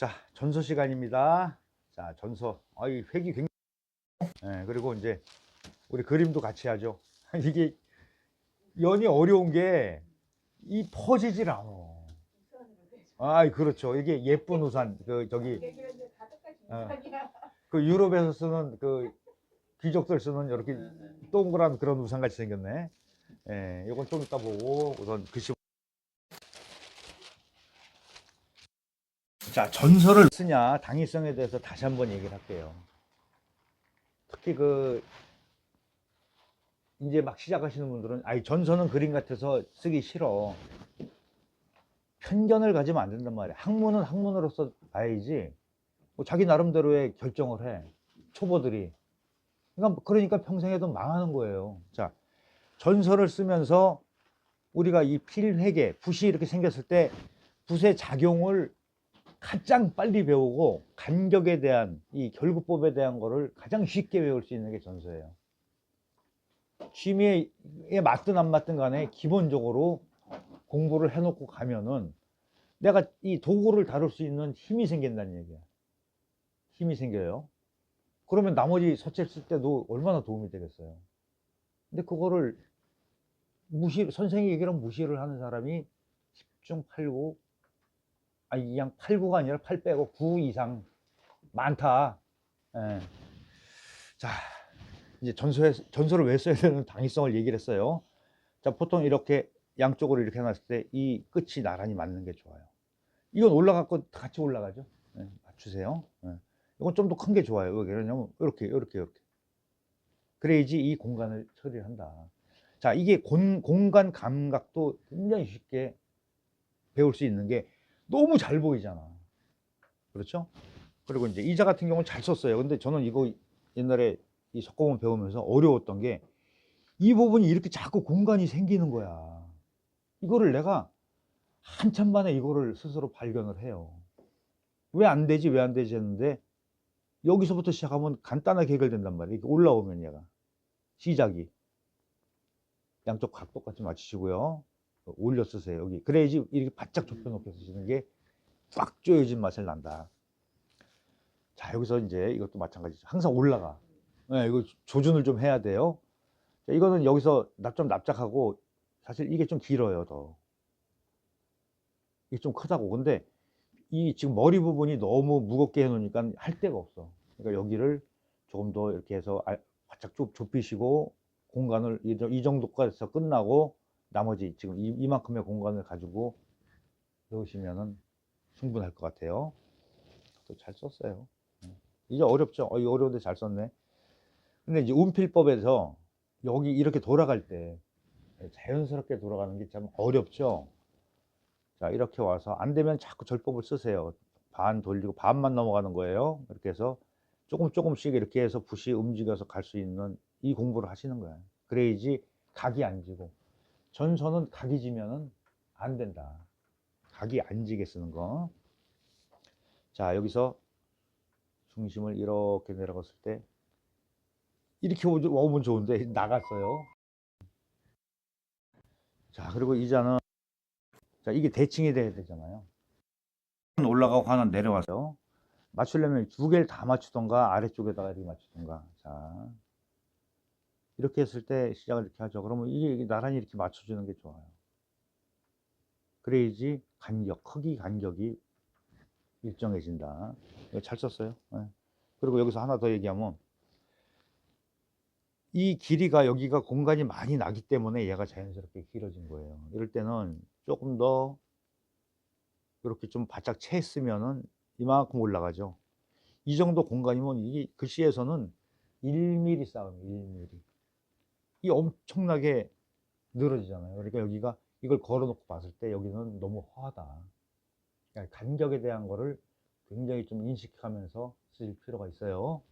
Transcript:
자, 전서 시간입니다. 자, 전서. 아, 이 획이 굉장히. 예, 그리고 이제 우리 그림도 같이 하죠. 이게 연이 어려운 게 이 퍼지질 않아. 아, 그렇죠. 이게 예쁜 우산. 그 저기 어. 그 유럽에서 쓰는 그 귀족들 쓰는 이렇게 동그란 그런 우산 같이 생겼네. 예, 이건 좀 이따 보고 우선 글씨. 자, 전설을 쓰냐 당위성에 대해서 다시 한번 얘기를 할게요. 특히 그 이제 막 시작하시는 분들은 아이 전설은 그림 같아서 쓰기 싫어. 편견을 가지면 안 된단 말이야. 학문은 학문으로서 봐야지. 뭐 자기 나름대로의 결정을 해. 초보들이. 그러니까, 그러니까 평생에도 망하는 거예요. 자, 전설을 쓰면서 우리가 이 필회계, 붓이 이렇게 생겼을 때 붓의 작용을 가장 빨리 배우고 간격에 대한 이 결구법에 대한 거를 가장 쉽게 배울 수 있는 게 전서예요. 취미에 맞든 안 맞든 간에 기본적으로 공부를 해놓고 가면은 내가 이 도구를 다룰 수 있는 힘이 생긴다는 얘기야. 힘이 생겨요. 그러면 나머지 서체를 쓸 때도 얼마나 도움이 되겠어요. 근데 그거를 무시, 선생이 얘기를 무시를 하는 사람이 10중 8구, 아니, 그냥 8구가 아니라 8 빼고 9 이상 많다. 예. 자, 이제 전소에, 전소를 왜 써야 되는 당위성을 얘기를 했어요. 자, 보통 이렇게 양쪽으로 이렇게 해놨을 때 이 끝이 나란히 맞는 게 좋아요. 이건 올라갔고 같이 올라가죠. 예, 맞추세요. 예. 이건 좀 더 큰 게 좋아요. 왜 그러냐면 이렇게, 이렇게, 이렇게. 그래야지 이 공간을 처리를 한다. 자, 이게 공, 공간 감각도 굉장히 쉽게 배울 수 있는 게 너무 잘 보이잖아. 그렇죠? 그리고 이제 이자 같은 경우는 잘 썼어요. 근데 저는 이거 옛날에 이 석고문 배우면서 어려웠던 게 이 부분이 이렇게 자꾸 공간이 생기는 거야. 이거를 내가 한참 만에 이거를 스스로 발견을 해요. 왜 안 되지, 왜 안 되지 했는데 여기서부터 시작하면 간단하게 해결된단 말이에요. 이렇게 올라오면 얘가. 시작이. 양쪽 각 똑같이 맞추시고요. 올려 쓰세요. 여기. 그래야지 이렇게 바짝 좁혀 놓고 쓰시는 게꽉 조여진 맛을 난다. 자, 여기서 이제 이것도 마찬가지죠. 항상 올라가. 네, 이거 조준을 좀 해야 돼요. 자, 이거는 여기서 납좀 납작하고 사실 이게 좀 길어요, 더. 이게 좀 크다고. 근데 이 지금 머리 부분이 너무 무겁게 해놓으니까 할 데가 없어. 그러니까 여기를 조금 더 이렇게 해서 아- 바짝 좁, 좁히시고 공간을 이, 정도까지 끝나고 나머지 지금 이, 이만큼의 공간을 가지고 넣으시면은 충분할 것 같아요. 또 잘 썼어요. 음. 이제 어렵죠? 어, 어려운데 잘 썼네. 근데 이제 운필법에서 여기 이렇게 돌아갈 때 자연스럽게 돌아가는 게 참 어렵죠? 자, 이렇게 와서 안 되면 자꾸 절법을 쓰세요. 반 돌리고 반만 넘어가는 거예요. 이렇게 해서 조금 조금씩 이렇게 해서 붓이 움직여서 갈 수 있는 이 공부를 하시는 거예요. 그래야지 각이 안 지고. 전선은 각이 지면은 안 된다. 각이 안 지게 쓰는 거. 자, 여기서 중심을 이렇게 내려갔을 때 이렇게 오- 오면 좋은데 나갔어요. 자, 그리고 이 자는 자, 이게 대칭이 돼야 되잖아요. 올라가고 하나 내려와서 맞추려면 두 개를 다 맞추던가 아래쪽에다가 이렇게 맞추던가. 자, 이렇게 했을 때 시작을 이렇게 하죠. 그러면 이게 나란히 이렇게 맞춰주는 게 좋아요. 그래야지 간격, 크기 간격이 일정해진다. 잘 썼어요. 예. 그리고 여기서 하나 더 얘기하면 이 길이가 여기가 공간이 많이 나기 때문에 얘가 자연스럽게 길어진 거예요. 이럴 때는 조금 더 이렇게 좀 바짝 채했으면은 이만큼 올라가죠. 이 정도 공간이면 이게 글씨에서는 1mm 싸움이에요. 1mm. 이 엄청나게 늘어지잖아요. 그러니까 여기가 이걸 걸어놓고 봤을 때 여기는 너무 허하다. 그러니까 간격에 대한 거를 굉장히 좀 인식하면서 쓰실 필요가 있어요.